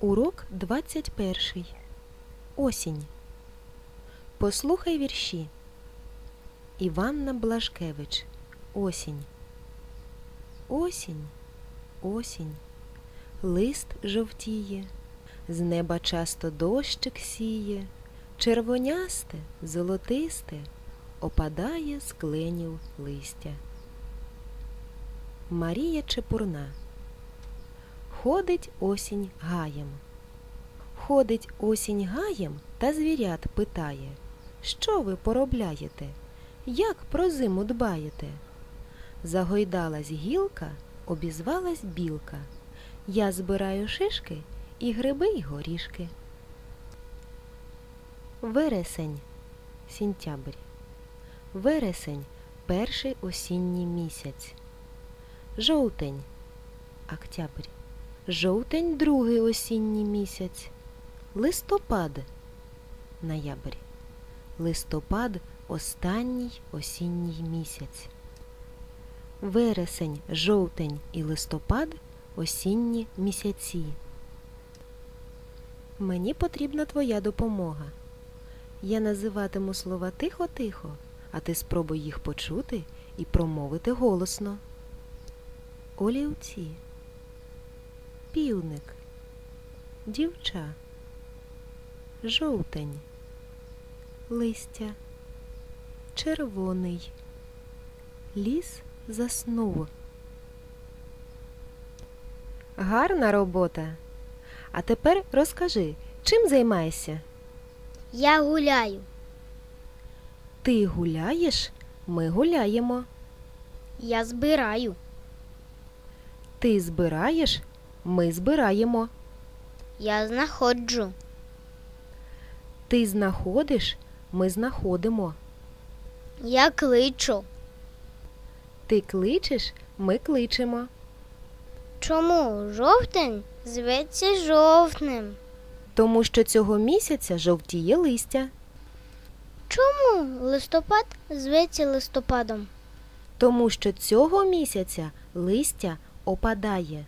Урок 21. Осінь. Послухай вірші. Іванна Блажкевич. Осінь. Осінь, осінь. Лист жовтіє, з неба часто дощик сіє, червонясте, золотисте опадає з кленів листя. Марія Чепурна. Ходить осінь гаєм. Ходить осінь гаєм та звірят питає, що ви поробляєте? Як про зиму дбаєте? Загойдалась гілка, обізвалась білка. Я збираю шишки і гриби й горішки. Вересень. Сінтябрь. Вересень перший осінній місяць. Жовтень. Октябрь. Жовтень другий осінній місяць. Листопад. Ноябрь. Листопад останній осінній місяць. Вересень, жовтень і листопад осінні місяці. Мені потрібна твоя допомога. Я називатиму слова тихо-тихо, а ти спробуй їх почути і промовити голосно. Олівці, півник, дівча, жовтень, листя, червоний, ліс заснув. Гарна робота. А тепер розкажи, чим займаєшся? Я гуляю. Ти гуляєш? Ми гуляємо. Я збираю. Ти збираєш? Ми збираємо. Я знаходжу. Ти знаходиш? Ми знаходимо. Я кличу. Ти кличеш? Ми кличемо. Чому жовтень зветься жовтним? Тому що цього місяця жовтіє листя. Чому листопад зветься листопадом? Тому що цього місяця листя опадає.